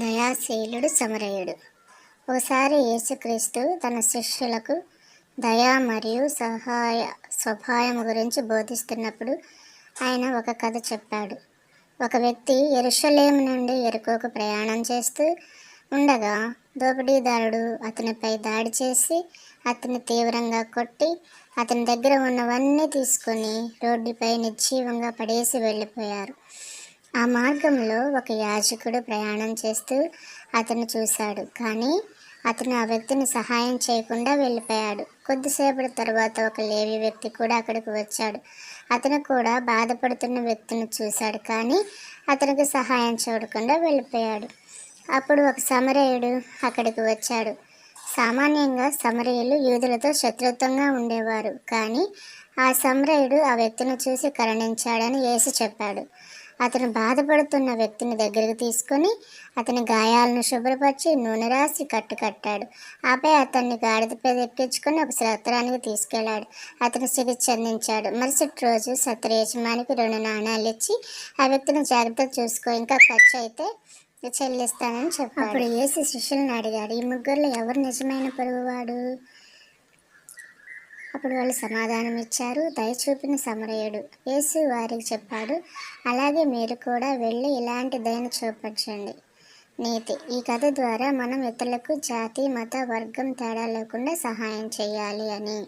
దయాశీలుడు సమరయుడు. ఒకసారి యేసుక్రీస్తు తన శిష్యులకు దయ మరియు సహాయ స్వభావం గురించి బోధిస్తున్నప్పుడు ఆయన ఒక కథ చెప్పాడు. ఒక వ్యక్తి ఎరుషలేము నుండి ఎరుకోకు ప్రయాణం చేస్తూ ఉండగా దోపిడీదారుడు అతనిపై దాడి చేసి అతన్ని తీవ్రంగా కొట్టి అతని దగ్గర ఉన్నవన్నీ తీసుకొని రోడ్డుపై నిర్జీవంగా పడేసి వెళ్ళిపోయారు. ఆ మార్గంలో ఒక యాజకుడు ప్రయాణం చేస్తూ అతను చూశాడు. కానీ అతను ఆ వ్యక్తిని సహాయం చేయకుండా వెళ్ళిపోయాడు. కొద్దిసేపటి తర్వాత ఒక లేవి వ్యక్తి కూడా అక్కడికి వచ్చాడు. అతను కూడా బాధపడుతున్న వ్యక్తిని చూశాడు కానీ అతనికి సహాయం చూడకుండా వెళ్ళిపోయాడు. అప్పుడు ఒక సమరయుడు అక్కడికి వచ్చాడు. సామాన్యంగా సమరయులు యూదులతో శత్రుత్వంగా ఉండేవారు. కానీ ఆ సమరయుడు ఆ వ్యక్తిని చూసి కరుణించాడని యేసు చెప్పాడు. అతను బాధపడుతున్న వ్యక్తిని దగ్గరికి తీసుకొని అతని గాయాలను శుభ్రపరిచి నూనె రాసి కట్టు కట్టాడు. ఆపై అతన్ని గాడిదపై ఎక్కించుకొని ఒక సత్రానికి తీసుకెళ్ళాడు. అతను చికిత్స అందించాడు మరుసటి రోజు సత్ర యజమానికి రెండు నాణాలు ఇచ్చి ఆ వ్యక్తిని జాగ్రత్త చూసుకో ఇంకా ఖర్చు అయితే చెల్లిస్తానని చెప్పాడు. అప్పుడు ఏసి శిష్యులను అడిగాడు ఈ ముగ్గురులో ఎవరు నిజమైన పొరుగువాడు? అప్పుడు వాళ్ళు సమాధానం ఇచ్చారు దయచూపిన సమరయుడు యేసు వారికి చెప్పాడు అలాగే మీరు కూడా వెళ్ళి ఇలాంటి దయను చూపించండి నీతి ఈ కథ ద్వారా మనం ఇతరులకు జాతి మత వర్గం తేడా లేకుండా సహాయం చేయాలి అని.